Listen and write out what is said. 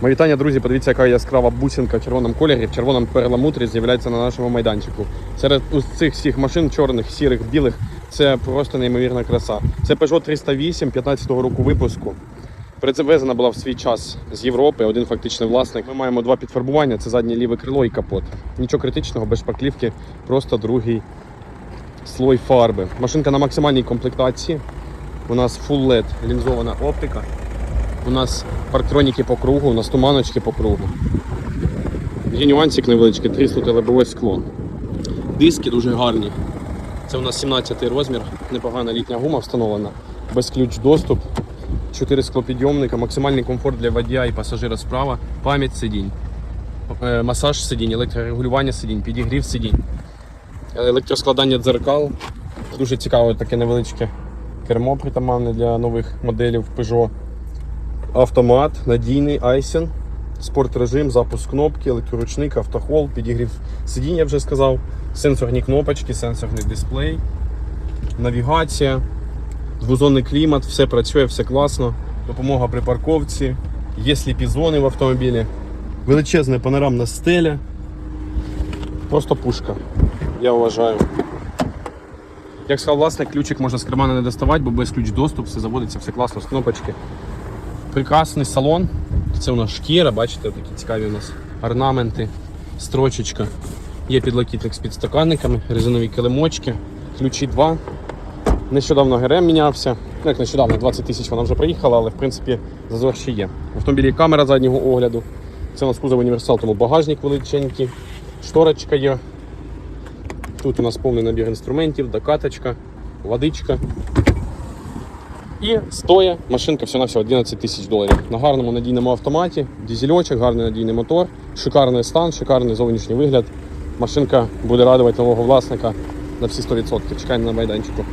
Мої вітання, друзі, подивіться, яка яскрава бусинка в червоному кольорі, в червоному перламутрі з'являється на нашому майданчику. Серед цих всіх машин, чорних, сірих, білих, це просто неймовірна краса. Це Peugeot 308 15-го року випуску. Привезена була в свій час з Європи, один фактичний власник. Ми маємо два підфарбування: це заднє ліве крило і капот. Нічого критичного, без шпаклівки, просто другий слой фарби. Машинка на максимальній комплектації. У нас full LED лінзована оптика. У нас парктроніки по кругу, у нас туманочки по кругу. Є нюансик невеличкий, тріснуте лобове скло. Диски дуже гарні. Це у нас 17 розмір, непогана літня гума встановлена, без ключ доступ, 4 склопідйомника, максимальний комфорт для водія і пасажира справа, пам'ять сидінь, е, масаж сидінь, електрорегулювання сидінь, підігрів сидінь, електроскладання дзеркал. Дуже цікаве таке невеличке кермо притаманне для нових моделів Peugeot. Автомат, надійний айсен, спорт-режим, запуск кнопки, електроручник, автохол, підігрів сидіння, вже сказав, сенсорні кнопочки, сенсорний дисплей, навігація, двозонний клімат, все працює, все класно. Допомога при парковці, є сліпі зони в автомобілі, величезна панорамна стеля. Просто пушка, я вважаю. Як сказав власник, ключик можна з кармана не доставати, бо без ключ доступ, все заводиться, все класно, з кнопочки. Прекрасний салон. Це у нас шкіра, бачите, такі цікаві у нас орнаменти, строчечка. Є підлокітник з підстаканниками, резинові килимочки, ключі 2. Нещодавно ГРМ мінявся. Ну, як нещодавно, 20 тисяч вона вже проїхала, але в принципі зазор ще є. В автомобілі камера заднього огляду. Це у нас кузов універсал, тому багажник величенький, шторочка є. Тут у нас повний набір інструментів, докаточка, водичка. І стоя машинка всього на всього 11 тисяч доларів. На гарному надійному автоматі, дізельочок, гарний надійний мотор, шикарний стан, шикарний зовнішній вигляд. Машинка буде радувати нового власника на всі 100%. Чекаємо на майданчику.